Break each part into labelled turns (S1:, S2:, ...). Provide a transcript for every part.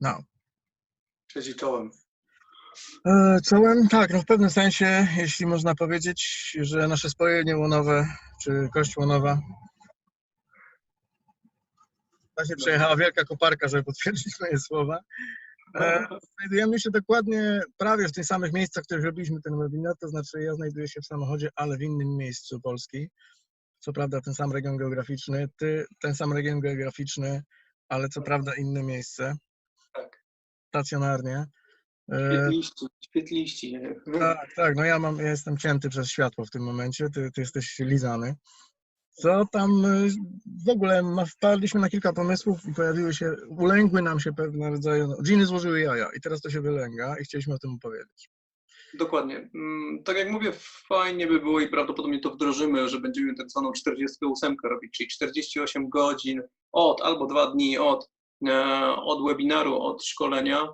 S1: No.
S2: Cześć i czołem.
S1: E, Czołem, tak, no w pewnym sensie, jeśli można powiedzieć, że nasze spojenie łonowe, czy kość łonowa, ta się przejechała wielka koparka, żeby potwierdzić moje słowa. E, Znajdujemy się dokładnie prawie w tych samych miejscach, w których robiliśmy ten webinar, to znaczy ja znajduję się w samochodzie, ale w innym miejscu Polski. Co prawda ten sam region geograficzny, ty ten sam region geograficzny, ale co prawda inne miejsce. Stacjonarnie. E,
S2: Świetliści, świetliści.
S1: Tak, tak, no ja mam, ja jestem cięty przez światło w tym momencie, ty, ty jesteś lizany. Co tam y, w ogóle wpadliśmy na kilka pomysłów i pojawiły się, ulęgły nam się pewne rodzaje, no, dżiny złożyły jaja i teraz to się wylęga i chcieliśmy o tym opowiedzieć.
S2: Dokładnie. Mm, Tak jak mówię, fajnie by było i prawdopodobnie to wdrożymy, że będziemy tak zwaną 48 robić, czyli 48 godzin od albo dwa dni od, e, od webinaru, od szkolenia,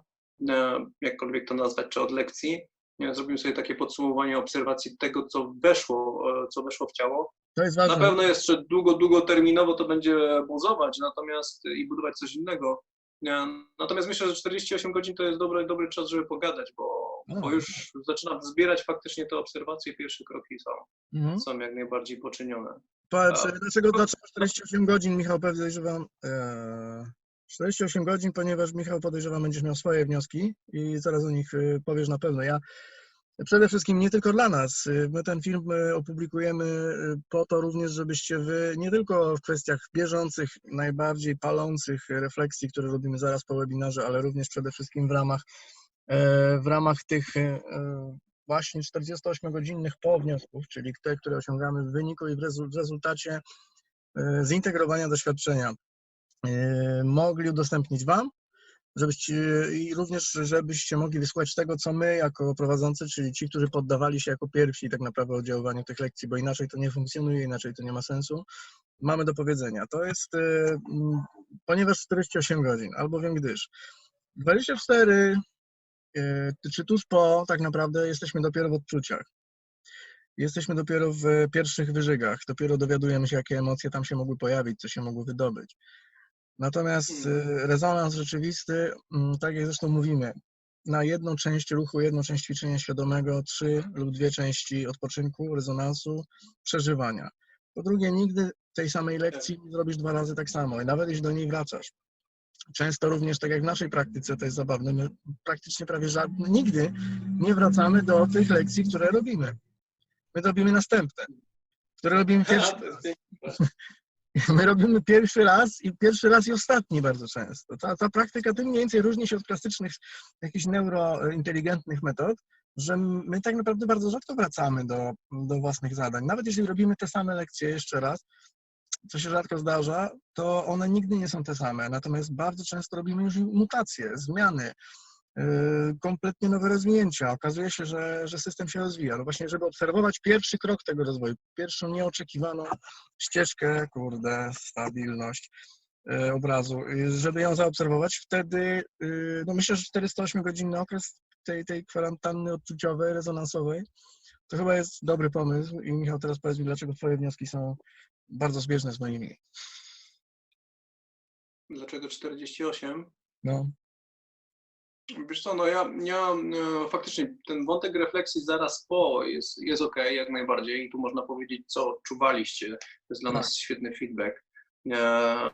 S2: e, jakkolwiek to nazwać, czy od lekcji. E, Zrobimy sobie takie podsumowanie obserwacji tego, co weszło, e, co weszło w ciało. Na pewno jeszcze długo, długoterminowo to będzie buzować, natomiast i budować coś innego. E, Natomiast myślę, że 48 godzin to jest dobry, dobry czas, żeby pogadać, bo,
S1: No.
S2: bo już zaczynam zbierać faktycznie te obserwacje, pierwsze kroki są,
S1: Mhm.
S2: są jak najbardziej poczynione. A-
S1: dlaczego, dlaczego 48 godzin, Michał, podejrzewam, e, 48 godzin, ponieważ Michał podejrzewam będziesz miał swoje wnioski i zaraz o nich e, powiesz na pewno. Ja przede wszystkim nie tylko dla nas, e, my ten film e, opublikujemy e, po to również, żebyście wy nie tylko w kwestiach bieżących, najbardziej palących refleksji, które robimy zaraz po webinarze, ale również przede wszystkim w ramach, e, w ramach tych e, właśnie 48-godzinnych powniosków, czyli te, które osiągamy w wyniku i w rezu- w rezultacie e, zintegrowania doświadczenia, e, mogli udostępnić Wam, żebyście i również, żebyście mogli wysłuchać tego, co my jako prowadzący, czyli ci, którzy poddawali się jako pierwsi tak naprawdę oddziaływaniu tych lekcji, bo inaczej to nie funkcjonuje, inaczej to nie ma sensu, mamy do powiedzenia. To jest, mm, ponieważ 48 godzin, albowiem gdyż 24 e, czy tuż po tak naprawdę jesteśmy dopiero w odczuciach. Jesteśmy dopiero w pierwszych wyżygach, dopiero dowiadujemy się, jakie emocje tam się mogły pojawić, co się mogło wydobyć. Natomiast e, rezonans rzeczywisty, mm, tak jak zresztą mówimy, na jedną część ruchu, jedną część ćwiczenia świadomego, trzy lub dwie części odpoczynku, rezonansu, przeżywania. Po drugie, nigdy tej samej lekcji nie zrobisz dwa razy tak samo i nawet jeśli do niej wracasz. Często również, tak jak w naszej praktyce, to jest zabawne, my praktycznie prawie żadne, nigdy nie wracamy do tych lekcji, które robimy. My robimy następne, które robimy pierwszy. My robimy pierwszy raz i pierwszy raz i ostatni bardzo często. Ta, ta praktyka tym mniej więcej różni się od klasycznych jakichś neurointeligentnych metod, że my tak naprawdę bardzo rzadko wracamy do, do własnych zadań. Nawet jeśli robimy te same lekcje jeszcze raz, co się rzadko zdarza, to one nigdy nie są te same. Natomiast bardzo często robimy już mutacje, zmiany, kompletnie nowe rozwinięcia. Okazuje się, że, że system się rozwija. No właśnie, żeby obserwować pierwszy krok tego rozwoju, pierwszą nieoczekiwaną ścieżkę, kurde, stabilność yy, obrazu, yy, żeby ją zaobserwować, wtedy, no myślę, że 408-godzinny okres tej, tej kwarantanny odczuciowej, rezonansowej, to chyba jest dobry pomysł i Michał, teraz powiedz mi, dlaczego twoje wnioski są bardzo zbieżne z moimi.
S2: Dlaczego 48?
S1: No,
S2: Wiesz co, no ja, ja e, faktycznie ten wątek refleksji zaraz po jest, jest ok, jak najbardziej i tu można powiedzieć, co odczuwaliście. To jest dla
S1: Tak.
S2: nas świetny feedback. E,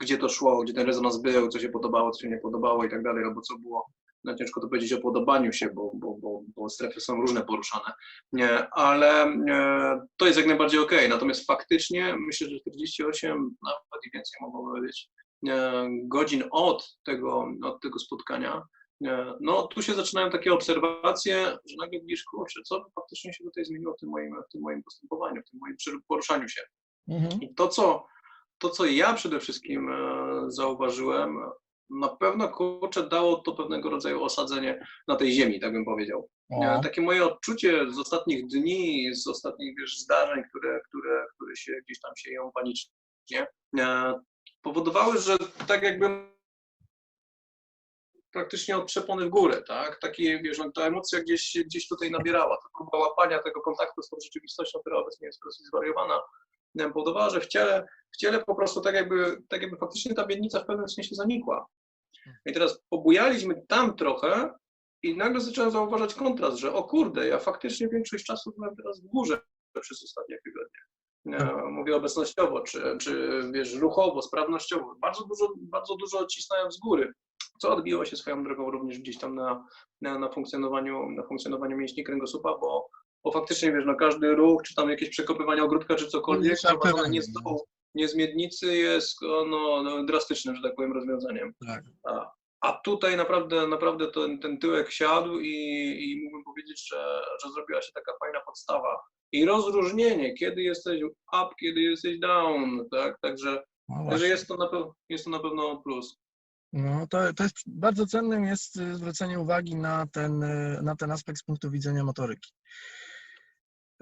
S2: gdzie to szło, gdzie ten rezonans był, co się podobało, co się nie podobało i tak dalej, albo co było. No ciężko to powiedzieć o podobaniu się, bo, bo, bo, bo strefy są różne poruszane, nie, ale e, to jest jak najbardziej ok. Natomiast faktycznie myślę, że 48, nawet i więcej być e, godzin od tego, od tego spotkania, e, no tu się zaczynają takie obserwacje, że nagle widzisz, kurczę, co faktycznie się tutaj zmieniło w tym moim, w tym moim postępowaniu, w tym moim poruszaniu się.
S1: mhm.
S2: I to, co, to, co ja przede wszystkim e, zauważyłem, na pewno kurczę dało to pewnego rodzaju osadzenie na tej ziemi, tak bym powiedział. E,
S1: o,
S2: Takie moje odczucie z ostatnich dni, z ostatnich wiesz, zdarzeń, które, które, które się gdzieś tam sieją panicznie, e, powodowały, że tak jakby praktycznie od przepony w górę, tak? Takie, wiesz, no, ta emocja gdzieś, gdzieś tutaj nabierała, ta próba łapania tego kontaktu z tą rzeczywistością, która obecnie jest po prostu zwariowana, powodowała, że w ciele, w ciele po prostu tak jakby, tak jakby faktycznie ta miednica w pewnym sensie zanikła. I teraz pobujaliśmy tam trochę i nagle zacząłem zauważać kontrast, że o kurde, ja faktycznie większość czasu byłem teraz w górze przez ostatnie tygodnie. Mówię obecnościowo, czy, czy wiesz, ruchowo, sprawnościowo. Bardzo dużo, bardzo dużo odcisnąłem z góry, co odbiło się swoją drogą również gdzieś tam na, na, na, funkcjonowaniu, na funkcjonowaniu mięśni kręgosłupa, bo, bo faktycznie wiesz, no każdy ruch, czy tam jakieś przekopywanie ogródka, czy cokolwiek, prowadzone nie z dołu, nie z miednicy jest no, no, drastycznym, że tak powiem, rozwiązaniem.
S1: Tak.
S2: A, a tutaj naprawdę, naprawdę ten, ten tyłek siadł i, i mógłbym powiedzieć, że, że zrobiła się taka fajna podstawa. I rozróżnienie, kiedy jesteś up, kiedy jesteś down, tak? Także,
S1: No
S2: także jest, to na pewno, jest to na pewno plus.
S1: No, to, to jest bardzo cennym jest zwrócenie uwagi na ten, na ten aspekt z punktu widzenia motoryki.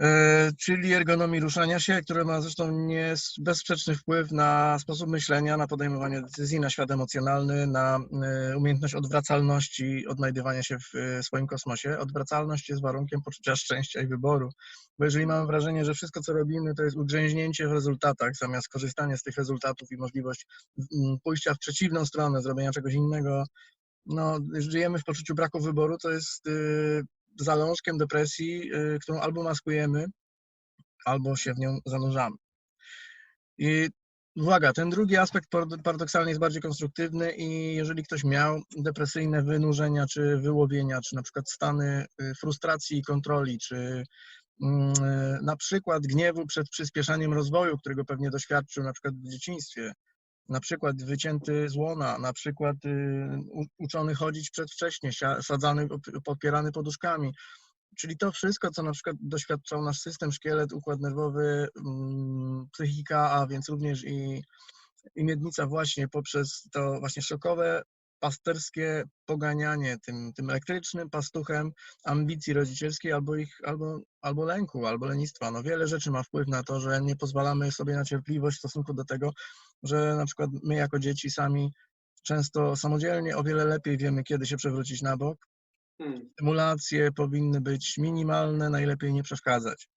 S1: E, Czyli ergonomii ruszania się, które ma zresztą nie, bezsprzeczny wpływ na sposób myślenia, na podejmowanie decyzji, na świat emocjonalny, na e, umiejętność odwracalności, odnajdywania się w e, swoim kosmosie. Odwracalność jest warunkiem poczucia szczęścia i wyboru, bo jeżeli mamy wrażenie, że wszystko co robimy to jest ugrzęźnięcie w rezultatach, zamiast korzystania z tych rezultatów i możliwość mm, pójścia w przeciwną stronę, zrobienia czegoś innego, no, żyjemy w poczuciu braku wyboru, to jest y, zalążkiem depresji, y, którą albo maskujemy, albo się w nią zanurzamy. I uwaga, ten drugi aspekt parad- paradoksalnie jest bardziej konstruktywny i jeżeli ktoś miał depresyjne wynurzenia, czy wyłowienia, czy na przykład stany y, frustracji i kontroli, czy mm, y, na przykład gniewu przed przyspieszaniem rozwoju, którego pewnie doświadczył na przykład w dzieciństwie, na przykład wycięty z łona, na przykład y, uczony chodzić przedwcześnie, sadzany, podpierany poduszkami. Czyli to wszystko, co na przykład doświadczał nasz system, szkielet, układ nerwowy, mm, psychika, a więc również i, i miednica właśnie poprzez to właśnie szokowe, pasterskie poganianie tym, tym elektrycznym pastuchem ambicji rodzicielskiej albo ich, albo, albo lęku, albo lenistwa. No wiele rzeczy ma wpływ na to, że nie pozwalamy sobie na cierpliwość w stosunku do tego, że na przykład my jako dzieci sami często samodzielnie o wiele lepiej wiemy, kiedy się przewrócić na bok.
S2: Hmm.
S1: Stymulacje powinny być minimalne, najlepiej nie przeszkadzać.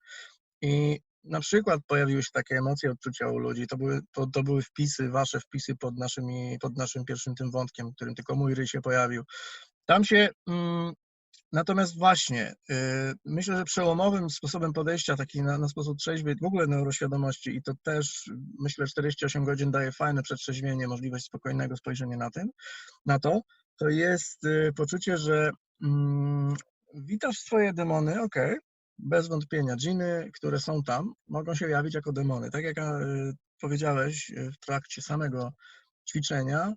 S1: I na przykład pojawiły się takie emocje, odczucia u ludzi. To były, to, to były wpisy, wasze wpisy pod, naszymi, pod naszym pierwszym tym wątkiem, którym tylko mój ryj się pojawił. Tam się mm, Natomiast właśnie, y, myślę, że przełomowym sposobem podejścia, taki na, na sposób trzeźwy, w ogóle neuroświadomości i to też, myślę, 48 godzin daje fajne przetrzeźwienie, możliwość spokojnego spojrzenia na tym, na to, to jest y, poczucie, że mm, witasz swoje demony, ok, bez wątpienia. Dżiny, które są tam, mogą się jawić jako demony. Tak jak y, powiedziałeś w trakcie samego ćwiczenia,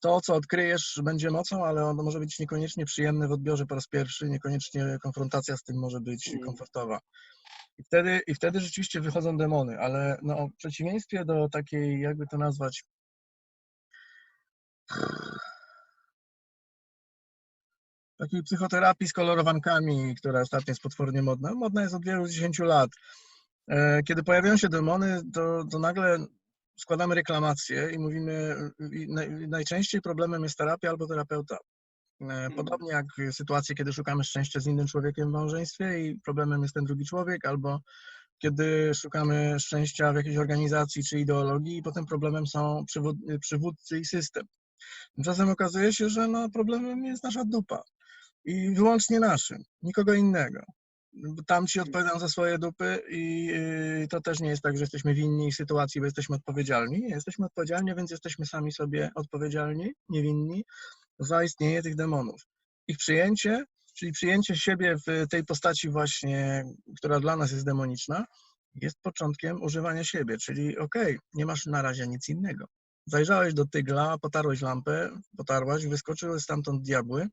S1: to, co odkryjesz, będzie mocą, ale ono może być niekoniecznie przyjemne w odbiorze po raz pierwszy, niekoniecznie konfrontacja z tym może być
S2: Mm.
S1: komfortowa. I wtedy, I wtedy rzeczywiście wychodzą demony, ale no, w przeciwieństwie do takiej, jakby to nazwać, takiej psychoterapii z kolorowankami, która ostatnio jest potwornie modna. Modna jest od wielu dziesięciu lat. E, Kiedy pojawiają się demony, to, to nagle składamy reklamację i mówimy, najczęściej problemem jest terapia albo terapeuta. E, Podobnie jak sytuacje, kiedy szukamy szczęścia z innym człowiekiem w małżeństwie i problemem jest ten drugi człowiek, albo kiedy szukamy szczęścia w jakiejś organizacji czy ideologii i potem problemem są przywód- przywódcy i system. Tymczasem okazuje się, że no, problemem jest nasza dupa i wyłącznie naszym, nikogo innego. Bo Tam ci odpowiadają za swoje dupy i yy, to też nie jest tak, że jesteśmy winni sytuacji, bo jesteśmy odpowiedzialni. Jesteśmy odpowiedzialni, więc jesteśmy sami sobie odpowiedzialni, niewinni za istnienie tych demonów. Ich przyjęcie, czyli przyjęcie siebie w tej postaci właśnie, która dla nas jest demoniczna, jest początkiem używania siebie, czyli okej, nie masz na razie nic innego. Zajrzałeś do tygla, potarłeś lampę, potarłaś, wyskoczyły stamtąd diabły.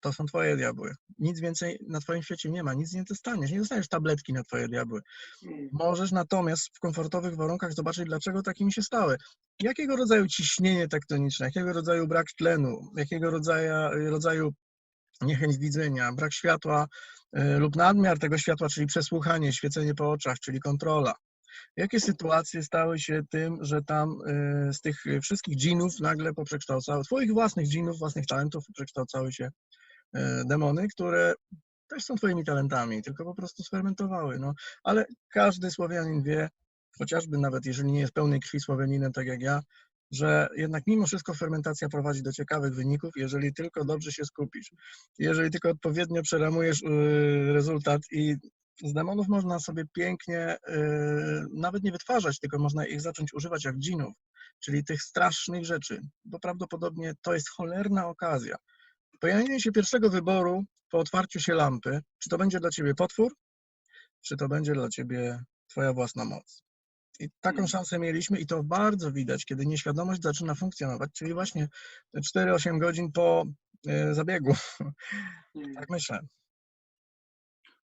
S1: To są twoje diabły. Nic więcej na twoim świecie nie ma, nic nie dostaniesz. Nie dostaniesz tabletki na twoje diabły.
S2: Hmm.
S1: Możesz natomiast w komfortowych warunkach zobaczyć, dlaczego takimi się stały. Jakiego rodzaju ciśnienie tektoniczne, jakiego rodzaju brak tlenu, jakiego rodzaju, rodzaju niechęć widzenia, brak światła y, lub nadmiar tego światła, czyli przesłuchanie, świecenie po oczach, czyli kontrola. Jakie sytuacje stały się tym, że tam y, z tych wszystkich dżinów nagle poprzekształcały, twoich własnych dżinów, własnych talentów przekształcały się demony, które też są twoimi talentami, tylko po prostu sfermentowały. No. Ale każdy Słowianin wie, chociażby nawet jeżeli nie jest pełnej krwi Słowianinem, tak jak ja, że jednak mimo wszystko fermentacja prowadzi do ciekawych wyników, jeżeli tylko dobrze się skupisz. Jeżeli tylko odpowiednio przeramujesz yy, rezultat i z demonów można sobie pięknie yy, nawet nie wytwarzać, tylko można ich zacząć używać jak dżinów, czyli tych strasznych rzeczy, bo prawdopodobnie to jest cholerna okazja. Pojawienie się pierwszego wyboru po otwarciu się lampy, czy to będzie dla ciebie potwór, czy to będzie dla ciebie twoja własna moc. I taką
S2: Mhm.
S1: szansę mieliśmy i to bardzo widać, kiedy nieświadomość zaczyna funkcjonować, czyli właśnie te 4-8 godzin po e, zabiegu.
S2: Mm.
S1: Tak myślę.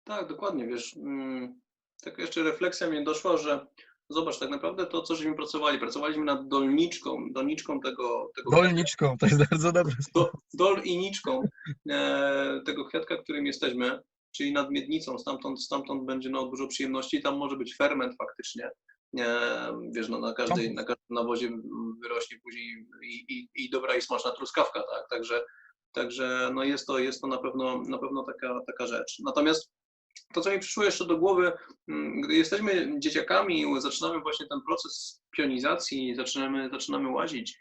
S2: Tak, dokładnie, wiesz, mm, taka jeszcze refleksja mnie doszła, że zobacz, tak naprawdę to, co żeśmy pracowali, pracowaliśmy nad dolniczką, dolniczką tego, tego
S1: Dolniczką, to jest bardzo dobre słowo.
S2: do, doliniczką e, tego kwiatka, którym jesteśmy, czyli nad miednicą, stamtąd, stamtąd będzie no, dużo przyjemności, tam może być ferment faktycznie. E, wiesz, no, na, każdej, na każdym nawozie wyrośnie później i, i, i dobra i smaczna truskawka, tak? Także, także no jest to, jest to na pewno, na pewno taka, taka rzecz. Natomiast to, co mi przyszło jeszcze do głowy, mm, gdy jesteśmy dzieciakami, zaczynamy właśnie ten proces pionizacji, zaczynamy, zaczynamy łazić,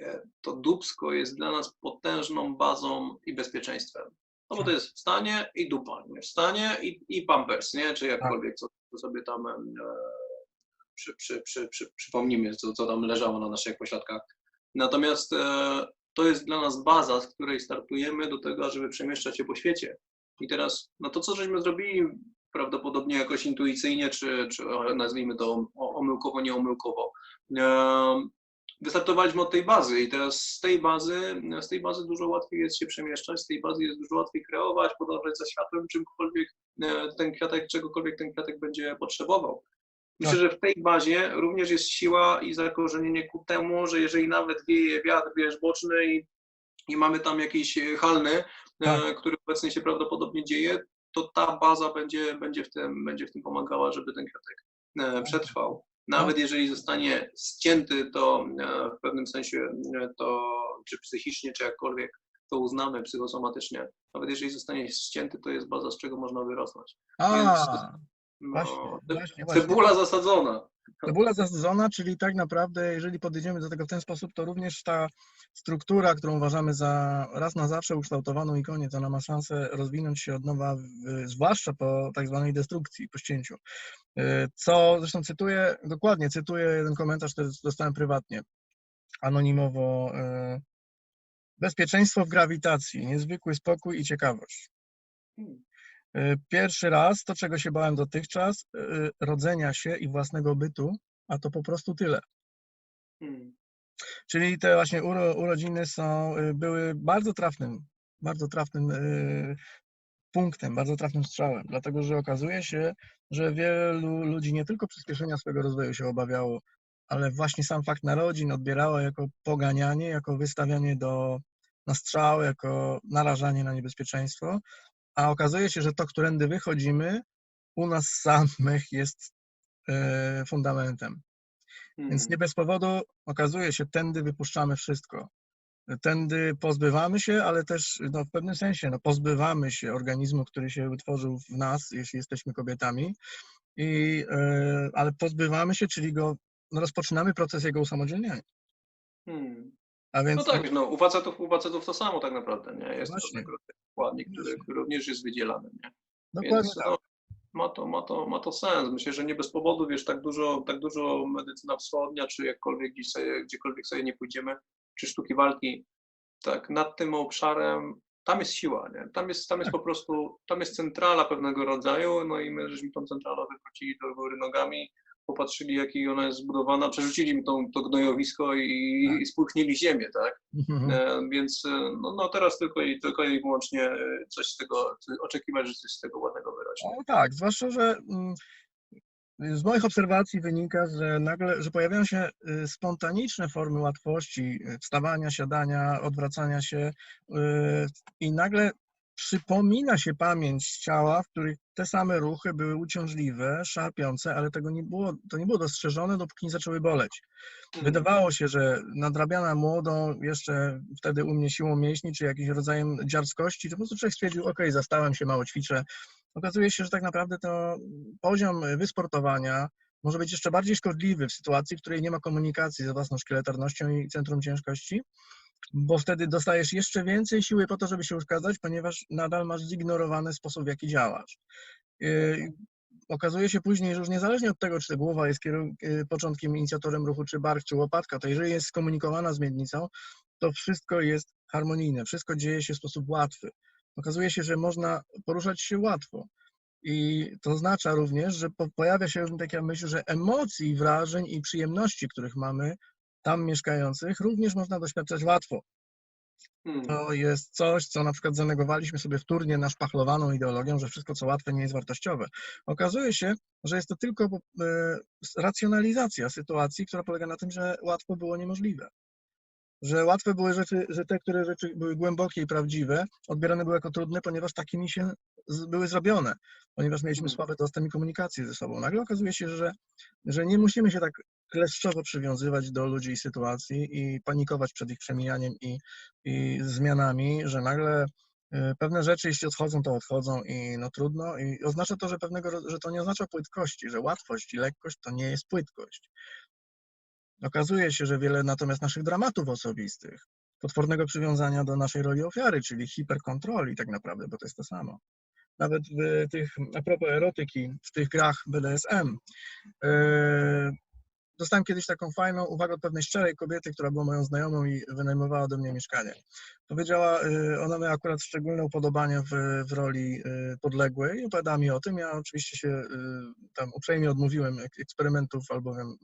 S2: e, to dubsko jest dla nas potężną bazą i bezpieczeństwem. No bo to jest wstanie i dupa, nie? Wstanie i, i pampers, nie? Czy jakkolwiek, co, co sobie tam e, przy, przy, przy, przy, przypomnimy, co, co tam leżało na naszych pośladkach. Natomiast e, to jest dla nas baza, z której startujemy do tego, żeby przemieszczać się po świecie. I teraz, no to co żeśmy zrobili prawdopodobnie jakoś intuicyjnie, czy, czy nazwijmy to omyłkowo, nieomyłkowo, wystartowaliśmy od tej bazy i teraz z tej bazy, z tej bazy dużo łatwiej jest się przemieszczać, z tej bazy jest dużo łatwiej kreować, podążać za światłem, czymkolwiek e, ten kwiatek, czegokolwiek ten kwiatek będzie potrzebował. Myślę,
S1: Tak.
S2: że w tej bazie również jest siła i zakorzenienie ku temu, że jeżeli nawet wieje wiatr, wiesz, boczny i, i mamy tam jakiś e, halny, e,
S1: Tak.
S2: który obecnie się prawdopodobnie dzieje, to ta baza będzie, będzie, w, tym, będzie w tym pomagała, żeby ten kwiatek e, przetrwał. Nawet jeżeli zostanie ścięty, to w pewnym sensie to, czy psychicznie, czy jakkolwiek to uznamy psychosomatycznie, nawet jeżeli zostanie ścięty, to jest baza, z czego można wyrosnąć.
S1: A,
S2: No,
S1: Właśnie,
S2: ce-
S1: właśnie, właśnie.
S2: cebula zasadzona.
S1: Cebula zasadzona, czyli tak naprawdę, jeżeli podejdziemy do tego w ten sposób, to również ta struktura, którą uważamy za raz na zawsze ukształtowaną i koniec, ona ma szansę rozwinąć się od nowa, w, zwłaszcza po tak zwanej destrukcji, po ścięciu. Y, Co zresztą cytuję, dokładnie cytuję jeden komentarz, który dostałem prywatnie, anonimowo. y, Bezpieczeństwo w grawitacji, niezwykły spokój i ciekawość.
S2: Hmm.
S1: Y, Pierwszy raz, to czego się bałem dotychczas, y, rodzenia się i własnego bytu, a to po prostu tyle.
S2: Hmm.
S1: Czyli te właśnie uro, urodziny są, y, były bardzo trafnym, bardzo trafnym punktem, bardzo trafnym strzałem, dlatego że okazuje się, że wielu ludzi nie tylko przyspieszenia swojego rozwoju się obawiało, ale właśnie sam fakt narodzin odbierało jako poganianie, jako wystawianie do, na strzał, jako narażanie na niebezpieczeństwo, a okazuje się, że to, którędy wychodzimy, u nas samych jest y, fundamentem. Więc
S2: Hmm.
S1: nie bez powodu okazuje się, tędy wypuszczamy wszystko. Tędy pozbywamy się, ale też no, w pewnym sensie no, pozbywamy się organizmu, który się wytworzył w nas, jeśli jesteśmy kobietami, i, e, ale pozbywamy się, czyli go no, rozpoczynamy proces jego usamodzielniania.
S2: Hmm.
S1: A więc
S2: No tak, no, u facetów, u facetów to samo tak naprawdę, nie? Jest
S1: Właśnie.
S2: pewnego
S1: Właśnie.
S2: który również jest wydzielany, nie?
S1: dokładnie
S2: Więc
S1: tak.
S2: no, ma, to, ma, to, ma to sens. Myślę, że nie bez powodu, wiesz, tak dużo, tak dużo medycyna wschodnia, czy jakkolwiek gdzieś sobie, gdziekolwiek sobie nie pójdziemy, czy sztuki walki, tak, nad tym obszarem, tam jest siła, nie? Tam jest, tam jest po prostu, tam jest centrala pewnego rodzaju, no i my żeśmy tą centralę wywrócili do góry nogami, popatrzyli, jakiej ona jest zbudowana, przerzucili mi tą, to gnojowisko i, i spulchnili ziemię, tak?
S1: Mhm.
S2: E, Więc e, no, no teraz tylko i, tylko i wyłącznie coś z tego, oczekiwać, że coś z tego ładnego wyrośnie.
S1: O, tak, zwłaszcza, że mm, z moich obserwacji wynika, że nagle, że pojawiają się y, spontaniczne formy łatwości, y, wstawania, siadania, odwracania się y, i nagle przypomina się pamięć ciała, w których te same ruchy były uciążliwe, szarpiące, ale tego nie było, to nie było dostrzeżone, dopóki nie zaczęły boleć. Wydawało się, że nadrabiana młodą, jeszcze wtedy u mnie siłą mięśni, czy jakimś rodzajem dziarskości, to po prostu człowiek stwierdził, ok, zastałem się, mało ćwiczę. Okazuje się, że tak naprawdę to poziom wysportowania, może być jeszcze bardziej szkodliwy w sytuacji, w której nie ma komunikacji ze własną szkieletarnością i centrum ciężkości, bo wtedy dostajesz jeszcze więcej siły po to, żeby się uszkadzać, ponieważ nadal masz zignorowany sposób, w jaki działasz. Yy, Okazuje się później, że już niezależnie od tego, czy głowa jest yy, początkiem, inicjatorem ruchu, czy bark, czy łopatka, to jeżeli jest skomunikowana z miednicą, to wszystko jest harmonijne, wszystko dzieje się w sposób łatwy. Okazuje się, że można poruszać się łatwo. I to oznacza również, że po, pojawia się taka myśl, że emocji, wrażeń i przyjemności, których mamy tam mieszkających, również można doświadczać łatwo.
S2: Hmm.
S1: To jest coś, co na przykład zanegowaliśmy sobie wtórnie naszpachlowaną ideologią, że wszystko, co łatwe, nie jest wartościowe. Okazuje się, że jest to tylko e, racjonalizacja sytuacji, która polega na tym, że łatwo było niemożliwe. Że łatwe były rzeczy, że te, które rzeczy były głębokie i prawdziwe, odbierane były jako trudne, ponieważ takimi się były zrobione, ponieważ mieliśmy
S2: Mhm.
S1: słaby dostęp i komunikację ze sobą. Nagle okazuje się, że, że nie musimy się tak kleszczowo przywiązywać do ludzi i sytuacji i panikować przed ich przemijaniem i, i zmianami, że nagle y, pewne rzeczy, jeśli odchodzą, to odchodzą i no trudno. I oznacza to, że pewnego, że to nie oznacza płytkości, że łatwość i lekkość to nie jest płytkość. Okazuje się, że wiele natomiast naszych dramatów osobistych, potwornego przywiązania do naszej roli ofiary, czyli hiperkontroli tak naprawdę, bo to jest to samo. Nawet w tych, a propos erotyki, w tych grach BDSM, yy, dostałem kiedyś taką fajną uwagę od pewnej szczerej kobiety, która była moją znajomą i wynajmowała do mnie mieszkanie. Powiedziała, y, ona miała akurat szczególne upodobania w, w roli y, podległej i opowiadała mi o tym. Ja oczywiście się y, tam uprzejmie odmówiłem ek- eksperymentów, albowiem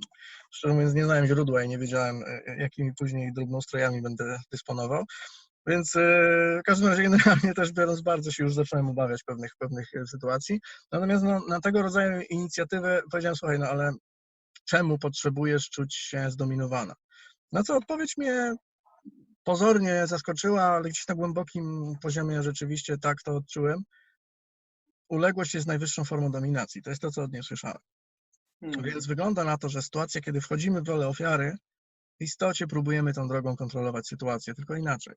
S1: szczerze mówiąc nie znałem źródła i nie wiedziałem, jakimi później drobnoustrojami będę dysponował. Więc w każdym razie generalnie też biorąc bardzo się już zacząłem obawiać pewnych, pewnych sytuacji. Natomiast no, na tego rodzaju inicjatywę powiedziałem, słuchaj, no ale czemu potrzebujesz czuć się zdominowana? Na co odpowiedź mnie pozornie zaskoczyła, ale gdzieś na głębokim poziomie rzeczywiście tak to odczułem. Uległość jest najwyższą formą dominacji. To jest to, co od niej słyszałem.
S2: Hmm.
S1: Więc wygląda na to, że sytuacja, kiedy wchodzimy w rolę ofiary, w istocie próbujemy tą drogą kontrolować sytuację, tylko inaczej.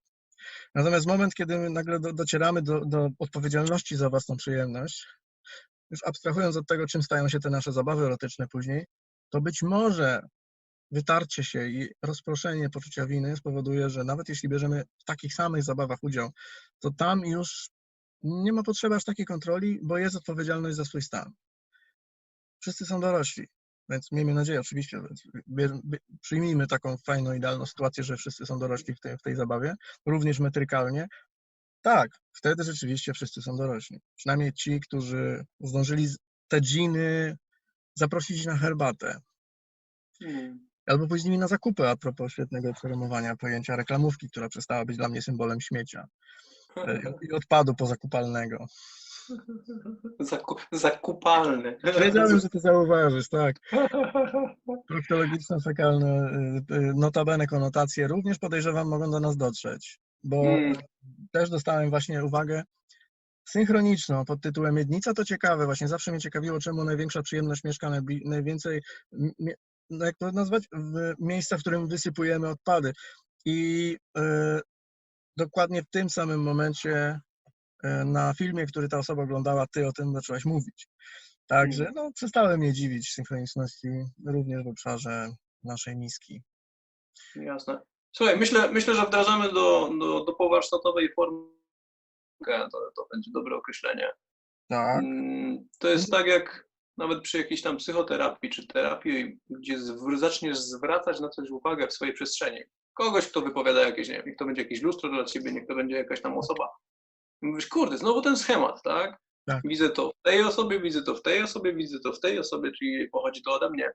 S1: Natomiast moment, kiedy nagle do, docieramy do, do odpowiedzialności za własną przyjemność, już abstrahując od tego, czym stają się te nasze zabawy erotyczne później, to być może wytarcie się i rozproszenie poczucia winy spowoduje, że nawet jeśli bierzemy w takich samych zabawach udział, to tam już nie ma potrzeby aż takiej kontroli, bo jest odpowiedzialność za swój stan. Wszyscy są dorośli, więc miejmy nadzieję, oczywiście, przyjmijmy taką fajną, idealną sytuację, że wszyscy są dorośli w tej, w tej zabawie, również metrykalnie. Tak, wtedy rzeczywiście wszyscy są dorośli. Przynajmniej ci, którzy zdążyli te dżiny zaprosić na herbatę,
S2: Hmm.
S1: albo pójść z nimi na zakupy, a propos świetnego przeremowania pojęcia reklamówki, która przestała być dla mnie symbolem śmiecia e, i odpadu pozakupalnego.
S2: Zaku, zakupalny.
S1: Wiedziałem, że to zauważysz, tak. Proktologiczno-fekalne, y, y, notabene konotacje również podejrzewam mogą do nas dotrzeć, bo
S2: Hmm.
S1: też dostałem właśnie uwagę synchroniczną pod tytułem Miednica to ciekawe, właśnie zawsze mnie ciekawiło, czemu największa przyjemność mieszka najwięcej, no jak to nazwać, w miejsca, w którym wysypujemy odpady. I y, dokładnie w tym samym momencie y, na filmie, który ta osoba oglądała, ty o tym zaczęłaś mówić. Także no, przestały mnie dziwić synchroniczności również w obszarze naszej miski.
S2: Jasne. Słuchaj, myślę, myślę że wdrażamy do, do, do powarsztatowej formy. To, to będzie dobre określenie.
S1: Tak,
S2: Mm, To jest tak jak nawet przy jakiejś tam psychoterapii czy terapii, gdzie zaczniesz zwracać na coś uwagę w swojej przestrzeni. Kogoś, kto wypowiada jakieś, nie wiem, niech to będzie jakieś lustro dla ciebie, niech to będzie jakaś tam osoba. I mówisz, kurde, znowu ten schemat, tak?
S1: Tak.
S2: Widzę to w tej osobie, widzę to w tej osobie, widzę to w tej osobie, czyli pochodzi to ode mnie.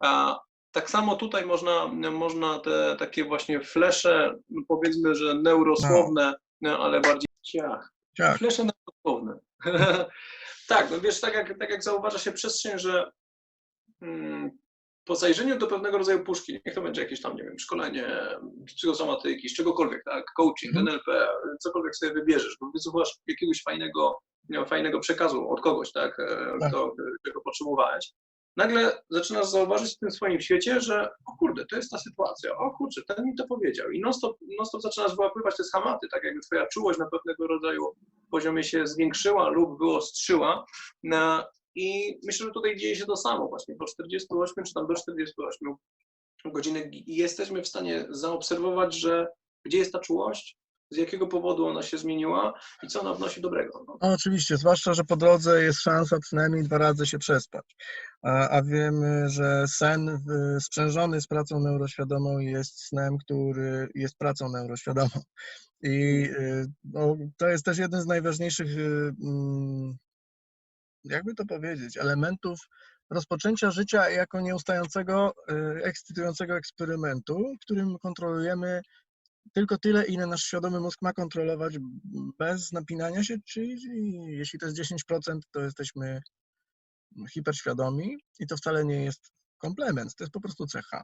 S2: A tak samo tutaj można, można te takie właśnie flesze, powiedzmy, że neurosłowne, no, ale bardziej ciach.
S1: tak,
S2: Flesze neurosłowne. tak, no wiesz, tak jak, tak jak zauważa się przestrzeń, że mm, po zajrzeniu do pewnego rodzaju puszki, niech to będzie jakieś tam, nie wiem, szkolenie psychosomatyki, z czegokolwiek, tak, coaching,
S1: Mhm.
S2: NLP, cokolwiek sobie wybierzesz, bo wysłuchasz jakiegoś fajnego, fajnego przekazu od kogoś, tak, e,
S1: Tak.
S2: Kto, czego potrzebowałeś, nagle zaczynasz zauważyć w tym swoim świecie, że o kurde, to jest ta sytuacja, o kurczę, ten mi to powiedział. I non-stop, non-stop zaczynasz wyłapywać te schematy, tak jakby twoja czułość na pewnego rodzaju poziomie się zwiększyła lub wyostrzyła. I myślę, że tutaj dzieje się to samo właśnie po 48 czy tam do 48 godzinek i jesteśmy w stanie zaobserwować, że gdzie jest ta czułość, z jakiego powodu ona się zmieniła i co ona wnosi dobrego. No.
S1: No, oczywiście, zwłaszcza, że po drodze jest szansa przynajmniej dwa razy się przespać. A, a wiemy, że sen sprzężony z pracą neuroświadomą jest snem, który jest pracą neuroświadomą. I y, no, to jest też jeden z najważniejszych, y, mm, jakby to powiedzieć, elementów rozpoczęcia życia jako nieustającego, y, ekscytującego eksperymentu, którym kontrolujemy tylko tyle, ile nasz świadomy mózg ma kontrolować bez napinania się, czyli jeśli to jest 10%, to jesteśmy hiperświadomi i to wcale nie jest komplement, to jest po prostu cecha.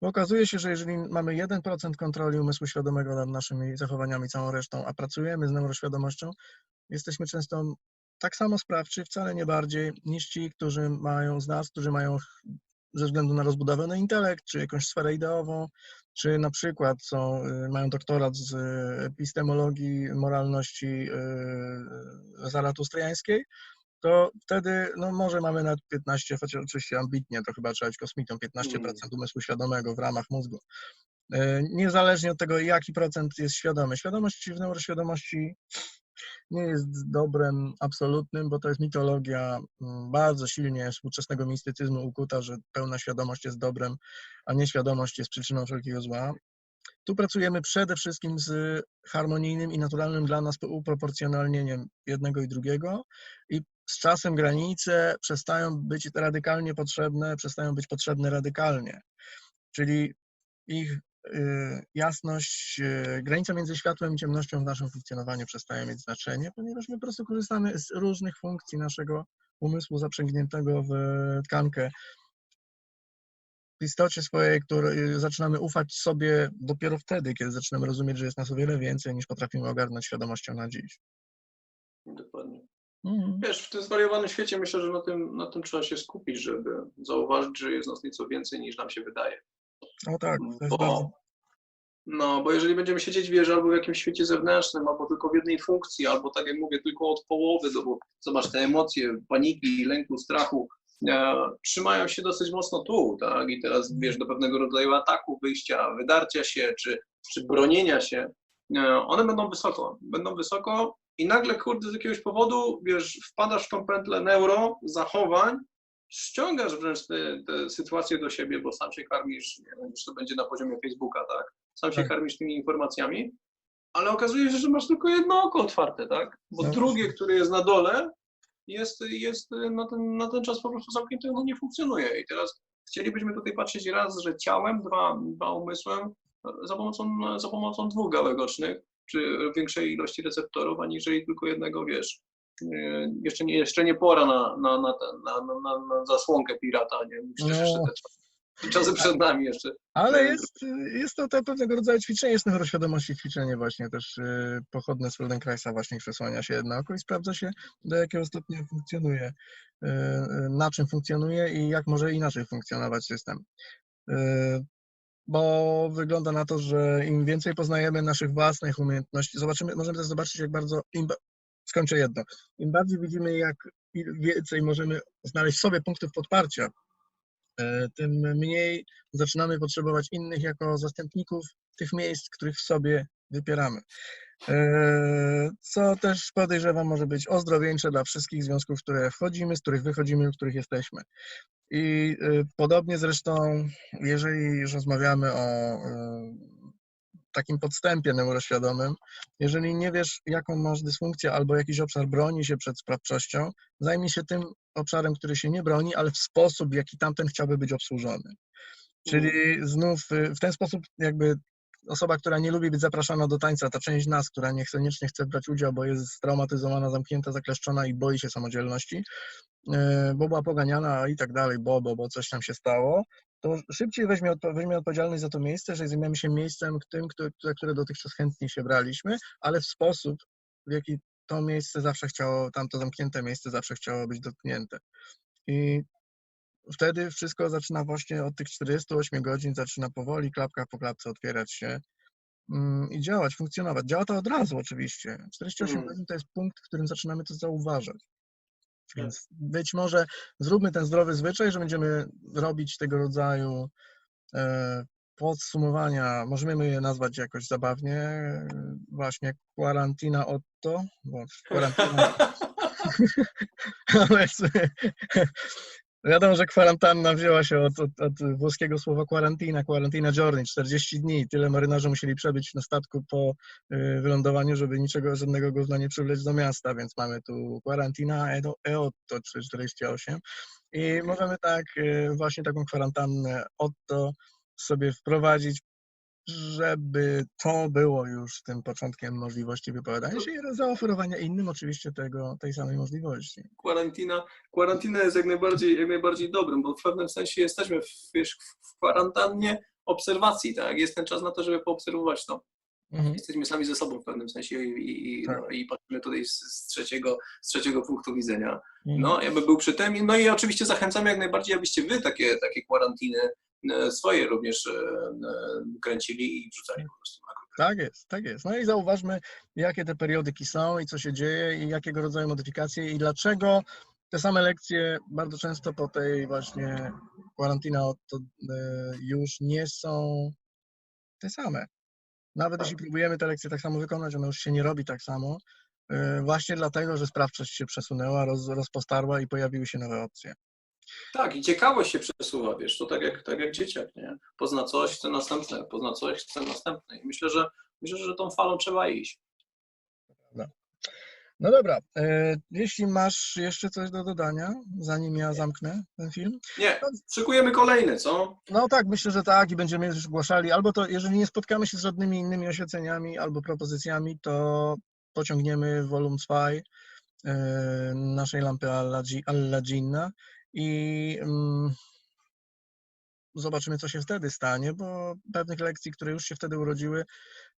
S1: Bo okazuje się, że jeżeli mamy 1% kontroli umysłu świadomego nad naszymi zachowaniami, całą resztą, a pracujemy z neuroświadomością, jesteśmy często tak samo sprawczy, wcale nie bardziej, niż ci, którzy mają z nas, którzy mają ze względu na rozbudowany intelekt, czy jakąś sferę ideową, czy na przykład są, y, mają doktorat z y, epistemologii moralności y, zaratustriańskiej, to wtedy no może mamy nawet 15, chociaż oczywiście ambitnie, to chyba trzeba być kosmitą, 15% umysłu świadomego w ramach mózgu. Niezależnie od tego, jaki procent jest świadomy. Świadomość w neuroświadomości nie jest dobrem absolutnym, bo to jest mitologia mm, bardzo silnie współczesnego mistycyzmu ukuta, że pełna świadomość jest dobrem, a nieświadomość jest przyczyną wszelkiego zła. Tu pracujemy przede wszystkim z harmonijnym i naturalnym dla nas uproporcjonalnieniem jednego i drugiego i z czasem granice przestają być radykalnie potrzebne, przestają być potrzebne radykalnie. Czyli ich jasność, y, granica między światłem i ciemnością w naszym funkcjonowaniu przestaje mieć znaczenie, ponieważ my po prostu korzystamy z różnych funkcji naszego umysłu zaprzęgniętego w tkankę. W istocie swojej, której zaczynamy ufać sobie dopiero wtedy, kiedy zaczynamy rozumieć, że jest nas o wiele więcej niż potrafimy ogarnąć świadomością na dziś.
S2: Dokładnie.
S1: Mhm.
S2: Wiesz, w tym zwariowanym świecie myślę, że na tym, na tym trzeba się skupić, żeby zauważyć, że jest nas nieco więcej niż nam się wydaje.
S1: O tak, to jest bardzo...
S2: Bo, no, bo jeżeli będziemy siedzieć, wiesz, albo w jakimś świecie zewnętrznym, albo tylko w jednej funkcji, albo tak jak mówię, tylko od połowy, no bo zobacz, te emocje paniki, lęku, strachu e, trzymają się dosyć mocno tu, tak? I teraz, wiesz, do pewnego rodzaju ataku, wyjścia, wydarcia się, czy, czy bronienia się, e, one będą wysoko, będą wysoko i nagle, kurde, z jakiegoś powodu, wiesz, wpadasz w tą pętlę neuro, zachowań, ściągasz wręcz te, te sytuacje do siebie, bo sam się karmisz, nie wiem, czy to będzie na poziomie Facebooka, tak? Sam się
S1: Tak.
S2: karmisz tymi informacjami, ale okazuje się, że masz tylko jedno oko otwarte, tak? Bo
S1: No.
S2: drugie, które jest na dole, jest, jest na, ten, na ten czas po prostu zamknięte, ono nie funkcjonuje. I teraz chcielibyśmy tutaj patrzeć raz, że ciałem, dwa, dwa umysłem, za pomocą, za pomocą dwóch gałek ocznych, czy większej ilości receptorów, aniżeli tylko jednego, wiesz. Nie, Jeszcze nie, jeszcze nie pora na, na, na, na, na, na, na zasłonkę pirata, nie? Przecież
S1: No.
S2: jeszcze te czasy- przed nami jeszcze.
S1: Ale jest, jest to te pewnego rodzaju ćwiczenie, jest neuroświadomości ćwiczenie właśnie też y, pochodne z Feldenkraisa właśnie przesłania się jedno oko i sprawdza się do jakiego stopnia funkcjonuje, y, y, na czym funkcjonuje i jak może inaczej funkcjonować system. Y, Bo wygląda na to, że im więcej poznajemy naszych własnych umiejętności, zobaczymy, możemy też zobaczyć, jak bardzo, im, skończę jedno, im bardziej widzimy, jak więcej możemy znaleźć sobie punktów podparcia, y, tym mniej zaczynamy potrzebować innych jako zastępników tych miejsc, których w sobie wypieramy. E, Co też podejrzewam może być ozdrowieńcze dla wszystkich związków, w które wchodzimy, z których wychodzimy, w których jesteśmy. I e, podobnie zresztą, jeżeli rozmawiamy o e, takim podstępie neuroświadomym, jeżeli nie wiesz, jaką masz dysfunkcję albo jakiś obszar broni się przed sprawczością, zajmij się tym obszarem, który się nie broni, ale w sposób, w jaki tamten chciałby być obsłużony. Czyli znów y, w ten sposób jakby osoba, która nie lubi być zapraszana do tańca, ta część nas, która niekoniecznie chce brać udział, bo jest straumatyzowana, zamknięta, zakleszczona i boi się samodzielności, y, bo była poganiana i tak dalej, bo, bo, bo coś tam się stało, to szybciej weźmie, weźmie odpowiedzialność za to miejsce, że zajmiemy się miejscem tym, które, za które dotychczas chętnie się braliśmy, ale w sposób, w jaki to miejsce zawsze chciało, tamto zamknięte miejsce zawsze chciało być dotknięte. I wtedy wszystko zaczyna właśnie od tych 48 godzin, zaczyna powoli, klapka po klapce otwierać się mm, i działać, funkcjonować. Działa to od razu oczywiście. 48
S2: Mm.
S1: godzin to jest punkt, w którym zaczynamy to zauważać. Więc być może zróbmy ten zdrowy zwyczaj, że będziemy robić tego rodzaju e, podsumowania, możemy je nazwać jakoś zabawnie, właśnie kwarantina Otto, bo kwarantina, ale wiadomo, że kwarantanna wzięła się od, od, od włoskiego słowa quarantina, quarantina giorni, 40 dni, tyle marynarze musieli przebyć na statku po y, wylądowaniu, żeby niczego, żadnego gówna nie przywleć do miasta, więc mamy tu kwarantina e, Otto, czy 48 i możemy tak y, właśnie taką kwarantannę Otto sobie wprowadzić, żeby to było już tym początkiem możliwości wypowiadania się i zaoferowania innym oczywiście tego, tej samej możliwości.
S2: Kwarantina, kwarantina jest jak najbardziej, jak najbardziej dobrym, bo w pewnym sensie jesteśmy w, wiesz, w kwarantannie obserwacji, tak? Jest ten czas na to, żeby poobserwować to.
S1: Mhm.
S2: Jesteśmy sami ze sobą w pewnym sensie i, i, i,
S1: Tak.
S2: no, i patrzymy tutaj z, z, trzeciego, z trzeciego punktu widzenia.
S1: Mhm.
S2: No, ja bym był przy tym. No i oczywiście zachęcamy jak najbardziej, abyście wy takie, takie kwarantiny swoje również e, e, kręcili i wrzucali po prostu na grupę.
S1: Tak jest, tak jest. No i zauważmy, jakie te periodyki są i co się dzieje i jakiego rodzaju modyfikacje i dlaczego te same lekcje bardzo często po tej właśnie kwarantina to już nie są te same. Nawet jeśli próbujemy te lekcje tak samo wykonać, ona już się nie robi tak samo, e, właśnie dlatego, że sprawczość się przesunęła, roz, rozpostarła i pojawiły się nowe opcje.
S2: Tak, i ciekawość się przesuwa, wiesz, to tak jak, tak jak dzieciak, nie? Pozna coś, chce następne, pozna coś, chce następne. I myślę, że myślę, że tą falą trzeba iść.
S1: No dobra, e, jeśli masz jeszcze coś do dodania, zanim ja zamknę ten film.
S2: Nie, szykujemy kolejny, co?
S1: No tak, myślę, że tak i będziemy już zgłaszali. Albo to, jeżeli nie spotkamy się z żadnymi innymi oświeceniami albo propozycjami, to pociągniemy Volume 2 e, naszej lampy Alladzinna i mm, zobaczymy, co się wtedy stanie, bo pewnych lekcji, które już się wtedy urodziły,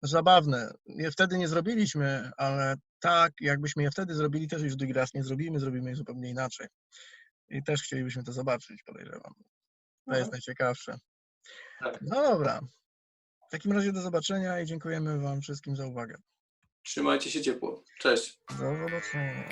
S1: zabawne. Je wtedy nie zrobiliśmy, ale tak, jakbyśmy je wtedy zrobili, też już drugi raz nie zrobimy, zrobimy je zupełnie inaczej. I też chcielibyśmy to zobaczyć, podejrzewam. To jest najciekawsze.
S2: Tak.
S1: No dobra. W takim razie do zobaczenia i dziękujemy Wam wszystkim za uwagę.
S2: Trzymajcie się ciepło. Cześć.
S1: Do zobaczenia.